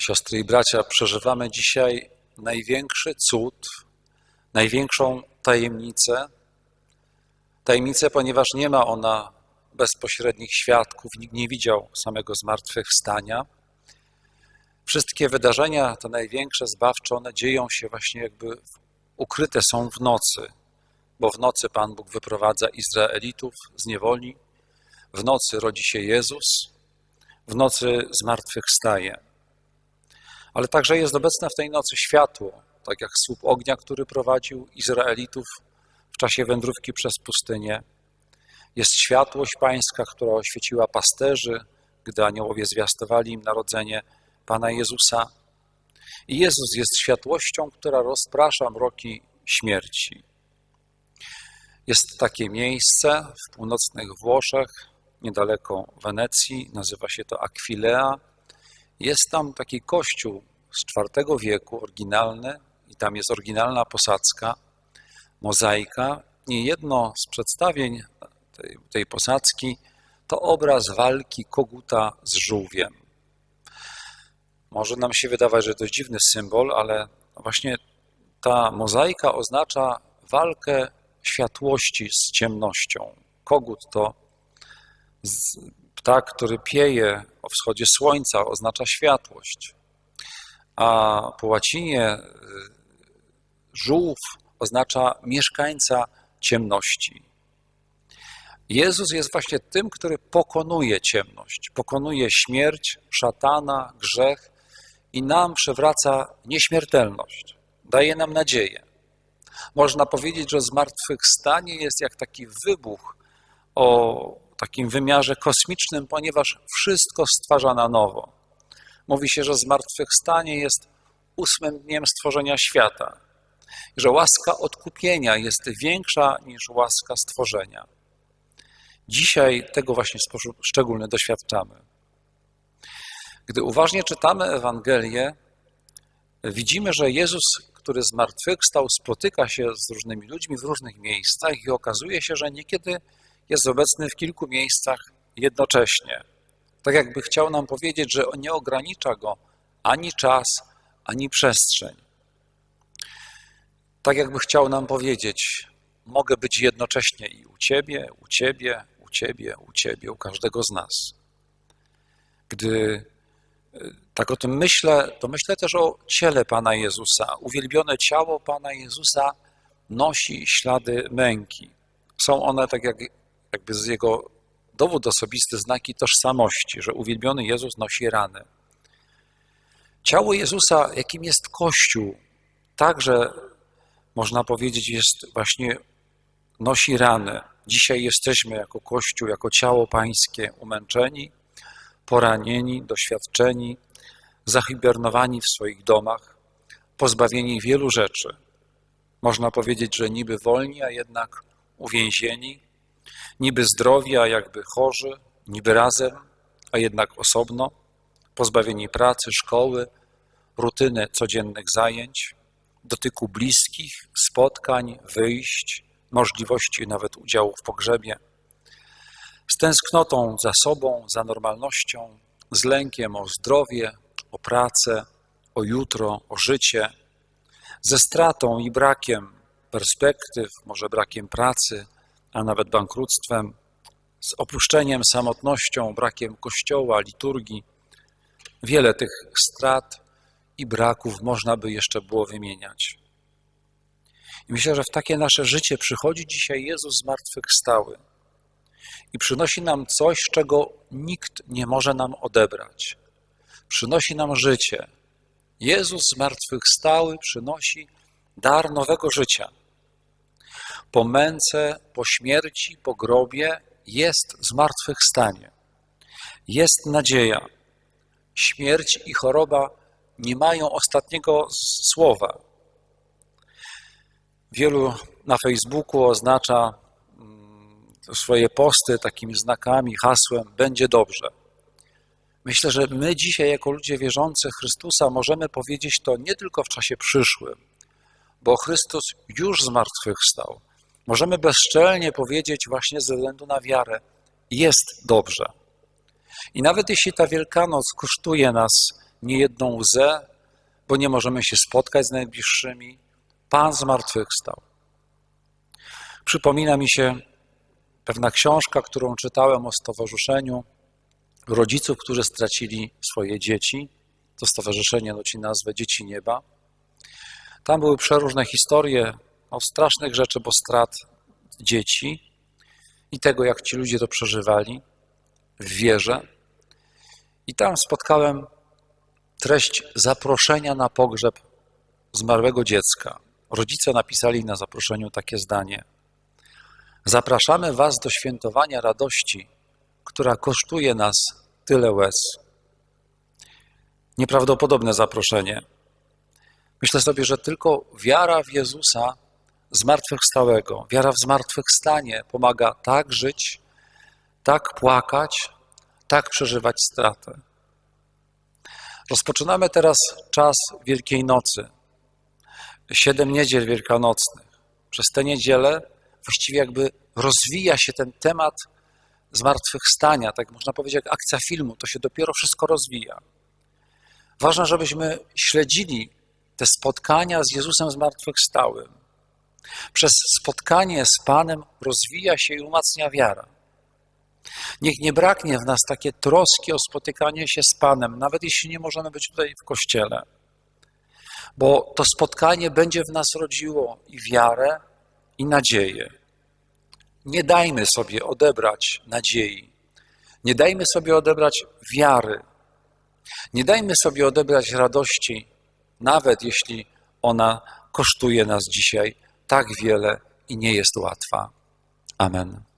Siostry i bracia, przeżywamy dzisiaj największy cud, największą tajemnicę. Tajemnicę, ponieważ nie ma ona bezpośrednich świadków, nikt nie widział samego zmartwychwstania. Wszystkie wydarzenia, te największe, zbawcze, one dzieją się właśnie jakby ukryte są w nocy, bo w nocy Pan Bóg wyprowadza Izraelitów z niewoli, w nocy rodzi się Jezus, w nocy zmartwychwstaje. Ale także jest obecne w tej nocy światło, tak jak słup ognia, który prowadził Izraelitów w czasie wędrówki przez pustynię. Jest światłość pańska, która oświeciła pasterzy, gdy aniołowie zwiastowali im narodzenie Pana Jezusa. I Jezus jest światłością, która rozprasza mroki śmierci. Jest takie miejsce w północnych Włoszech, niedaleko Wenecji, nazywa się to Aquilea. Jest tam taki kościół z IV wieku, oryginalny, i tam jest oryginalna posadzka, mozaika. I jedno z przedstawień tej, tej posadzki to obraz walki koguta z żółwiem. Może nam się wydawać, że to dziwny symbol, ale właśnie ta mozaika oznacza walkę światłości z ciemnością. Kogut to ptak, który pieje o wschodzie słońca, oznacza światłość. A po łacinie żółw oznacza mieszkańca ciemności. Jezus jest właśnie tym, który pokonuje ciemność, pokonuje śmierć, szatana, grzech i nam przywraca nieśmiertelność, daje nam nadzieję. Można powiedzieć, że zmartwychwstanie jest jak taki wybuch o takim wymiarze kosmicznym, ponieważ wszystko stwarza na nowo. Mówi się, że zmartwychwstanie jest ósmym dniem stworzenia świata, że łaska odkupienia jest większa niż łaska stworzenia. Dzisiaj tego właśnie sposób szczególny doświadczamy. Gdy uważnie czytamy Ewangelię, widzimy, że Jezus, który zmartwychwstał, spotyka się z różnymi ludźmi w różnych miejscach i okazuje się, że niekiedy jest obecny w kilku miejscach jednocześnie. Tak jakby chciał nam powiedzieć, że nie ogranicza go ani czas, ani przestrzeń. Tak jakby chciał nam powiedzieć, mogę być jednocześnie i u Ciebie, u Ciebie, u Ciebie, u Ciebie, u każdego z nas. Gdy tak o tym myślę, to myślę też o ciele Pana Jezusa. Uwielbione ciało Pana Jezusa nosi ślady męki. Są one tak jak, jakby z jego dowód osobisty znaki tożsamości, że uwielbiony Jezus nosi rany. Ciało Jezusa, jakim jest Kościół, także można powiedzieć, jest właśnie nosi rany. Dzisiaj jesteśmy jako Kościół, jako ciało pańskie umęczeni, poranieni, doświadczeni, zahibernowani w swoich domach, pozbawieni wielu rzeczy. Można powiedzieć, że niby wolni, a jednak uwięzieni, niby zdrowi, a jakby chorzy, niby razem, a jednak osobno, pozbawieni pracy, szkoły, rutyny codziennych zajęć, dotyku bliskich, spotkań, wyjść, możliwości nawet udziału w pogrzebie, z tęsknotą za sobą, za normalnością, z lękiem o zdrowie, o pracę, o jutro, o życie, ze stratą i brakiem perspektyw, może brakiem pracy, a nawet bankructwem, z opuszczeniem, samotnością, brakiem kościoła, liturgii. Wiele tych strat i braków można by jeszcze było wymieniać. I myślę, że w takie nasze życie przychodzi dzisiaj Jezus zmartwychwstały i przynosi nam coś, czego nikt nie może nam odebrać. Przynosi nam życie. Jezus zmartwychwstały przynosi dar nowego życia. Po męce, po śmierci, po grobie jest zmartwychwstanie. Jest nadzieja. Śmierć i choroba nie mają ostatniego słowa. Wielu na Facebooku oznacza swoje posty takimi znakami, hasłem będzie dobrze. Myślę, że my dzisiaj, jako ludzie wierzący Chrystusa, możemy powiedzieć to nie tylko w czasie przyszłym, bo Chrystus już zmartwychwstał. Możemy bezczelnie powiedzieć właśnie ze względu na wiarę, jest dobrze. I nawet jeśli ta Wielkanoc kosztuje nas niejedną łzę, bo nie możemy się spotkać z najbliższymi. Pan zmartwychwstał. Przypomina mi się pewna książka, którą czytałem o stowarzyszeniu rodziców, którzy stracili swoje dzieci. To stowarzyszenie nosi nazwę Dzieci Nieba. Tam były przeróżne historie o strasznych rzeczy, bo strat dzieci i tego, jak ci ludzie to przeżywali w wierze. I tam spotkałem treść zaproszenia na pogrzeb zmarłego dziecka. Rodzice napisali na zaproszeniu takie zdanie: Zapraszamy Was do świętowania radości, która kosztuje nas tyle łez. Nieprawdopodobne zaproszenie. Myślę sobie, że tylko wiara w Jezusa zmartwychwstałego, wiara w zmartwychwstanie pomaga tak żyć, tak płakać, tak przeżywać stratę. Rozpoczynamy teraz czas Wielkiej Nocy, siedem niedziel wielkanocnych. Przez te niedziele właściwie jakby rozwija się ten temat zmartwychwstania, tak można powiedzieć jak akcja filmu, to się dopiero wszystko rozwija. Ważne, żebyśmy śledzili te spotkania z Jezusem zmartwychwstałym. Przez spotkanie z Panem rozwija się i umacnia wiara. Niech nie braknie w nas takie troski o spotykanie się z Panem, nawet jeśli nie możemy być tutaj w kościele, bo to spotkanie będzie w nas rodziło i wiarę, i nadzieję. Nie dajmy sobie odebrać nadziei, nie dajmy sobie odebrać wiary, nie dajmy sobie odebrać radości, nawet jeśli ona kosztuje nas dzisiaj tak wiele i nie jest łatwa. Amen.